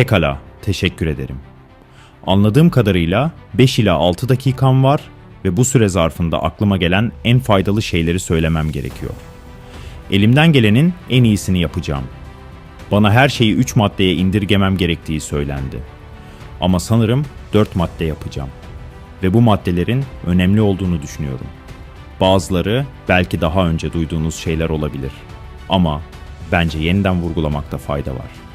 Pekala, teşekkür ederim. Anladığım kadarıyla 5 ila 6 dakikam var ve bu süre zarfında aklıma gelen en faydalı şeyleri söylemem gerekiyor. Elimden gelenin en iyisini yapacağım. Bana her şeyi 3 maddeye indirgemem gerektiği söylendi. Ama sanırım 4 madde yapacağım. Ve bu maddelerin önemli olduğunu düşünüyorum. Bazıları belki daha önce duyduğunuz şeyler olabilir. Ama bence yeniden vurgulamakta fayda var.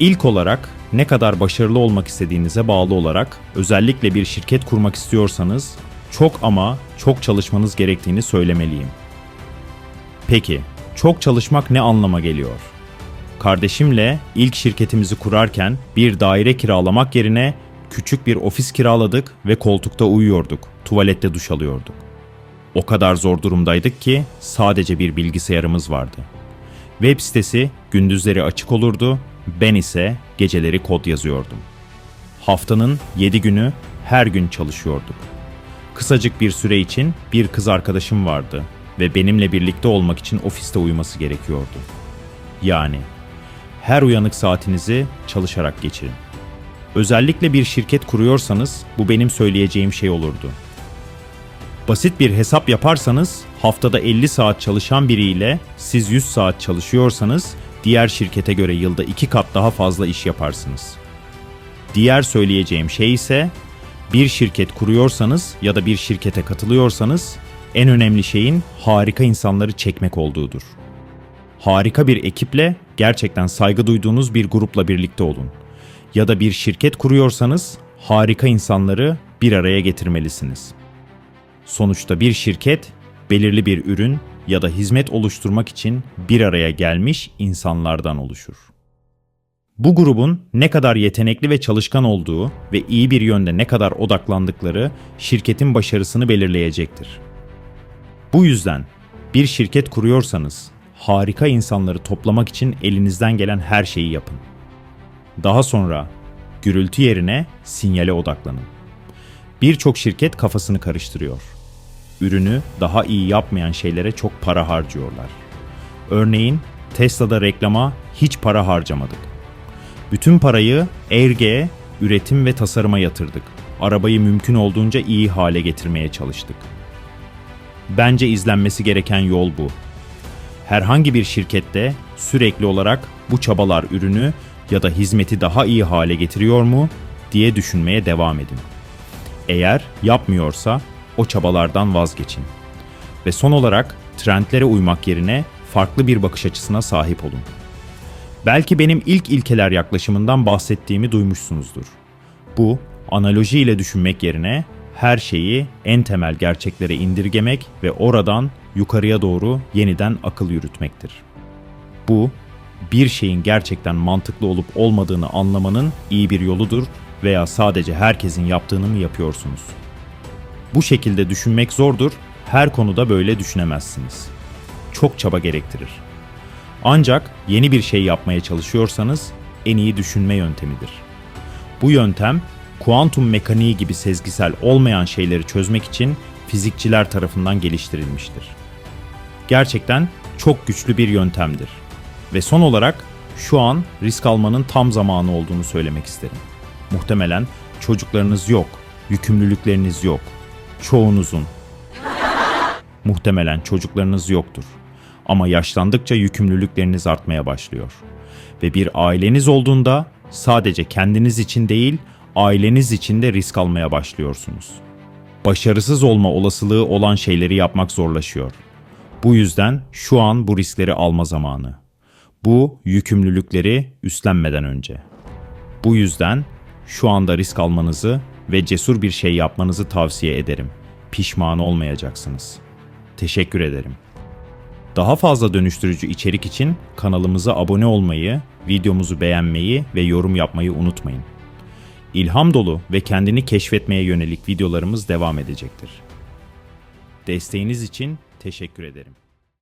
İlk olarak ne kadar başarılı olmak istediğinize bağlı olarak özellikle bir şirket kurmak istiyorsanız çok ama çok çalışmanız gerektiğini söylemeliyim. Peki, çok çalışmak ne anlama geliyor? Kardeşimle ilk şirketimizi kurarken bir daire kiralamak yerine küçük bir ofis kiraladık ve koltukta uyuyorduk, tuvalette duş alıyorduk. O kadar zor durumdaydık ki sadece bir bilgisayarımız vardı. Web sitesi gündüzleri açık olurdu, ben ise geceleri kod yazıyordum. Haftanın 7 günü her gün çalışıyorduk. Kısacık bir süre için bir kız arkadaşım vardı ve benimle birlikte olmak için ofiste uyuması gerekiyordu. Yani her uyanık saatinizi çalışarak geçirin. Özellikle bir şirket kuruyorsanız bu benim söyleyeceğim şey olurdu. Basit bir hesap yaparsanız haftada 50 saat çalışan biriyle siz 100 saat çalışıyorsanız diğer şirkete göre yılda 2 kat daha fazla iş yaparsınız. Diğer söyleyeceğim şey ise bir şirket kuruyorsanız ya da bir şirkete katılıyorsanız en önemli şeyin harika insanları çekmek olduğudur. Harika bir ekiple gerçekten saygı duyduğunuz bir grupla birlikte olun. Ya da bir şirket kuruyorsanız harika insanları bir araya getirmelisiniz. Sonuçta bir şirket belirli bir ürün ya da hizmet oluşturmak için bir araya gelmiş insanlardan oluşur. Bu grubun ne kadar yetenekli ve çalışkan olduğu ve iyi bir yönde ne kadar odaklandıkları şirketin başarısını belirleyecektir. Bu yüzden bir şirket kuruyorsanız harika insanları toplamak için elinizden gelen her şeyi yapın. Daha sonra gürültü yerine sinyale odaklanın. Birçok şirket kafasını karıştırıyor. Ürünü daha iyi yapmayan şeylere çok para harcıyorlar. Örneğin Tesla'da reklama hiç para harcamadık. Bütün parayı Airge'ye, üretim ve tasarıma yatırdık. Arabayı mümkün olduğunca iyi hale getirmeye çalıştık. Bence izlenmesi gereken yol bu. Herhangi bir şirkette sürekli olarak bu çabalar ürünü ya da hizmeti daha iyi hale getiriyor mu diye düşünmeye devam edin. Eğer yapmıyorsa o çabalardan vazgeçin. Ve son olarak trendlere uymak yerine farklı bir bakış açısına sahip olun. Belki benim ilk ilkeler yaklaşımından bahsettiğimi duymuşsunuzdur. Bu, analoji ile düşünmek yerine her şeyi en temel gerçeklere indirgemek ve oradan yukarıya doğru yeniden akıl yürütmektir. Bu, bir şeyin gerçekten mantıklı olup olmadığını anlamanın iyi bir yoludur veya sadece herkesin yaptığını mı yapıyorsunuz? Bu şekilde düşünmek zordur, her konuda böyle düşünemezsiniz. Çok çaba gerektirir. Ancak yeni bir şey yapmaya çalışıyorsanız en iyi düşünme yöntemidir. Bu yöntem kuantum mekaniği gibi sezgisel olmayan şeyleri çözmek için fizikçiler tarafından geliştirilmiştir. Gerçekten çok güçlü bir yöntemdir. Ve son olarak şu an risk almanın tam zamanı olduğunu söylemek isterim. Muhtemelen çocuklarınız yok, yükümlülükleriniz yok. Çoğunuzun. Muhtemelen çocuklarınız yoktur. Ama yaşlandıkça yükümlülükleriniz artmaya başlıyor. Ve bir aileniz olduğunda sadece kendiniz için değil, aileniz için de risk almaya başlıyorsunuz. Başarısız olma olasılığı olan şeyleri yapmak zorlaşıyor. Bu yüzden şu an bu riskleri alma zamanı. Bu yükümlülükleri üstlenmeden önce. Bu yüzden şu anda risk almanızı ve cesur bir şey yapmanızı tavsiye ederim. Pişman olmayacaksınız. Teşekkür ederim. Daha fazla dönüştürücü içerik için kanalımıza abone olmayı, videomuzu beğenmeyi ve yorum yapmayı unutmayın. İlham dolu ve kendini keşfetmeye yönelik videolarımız devam edecektir. Desteğiniz için teşekkür ederim.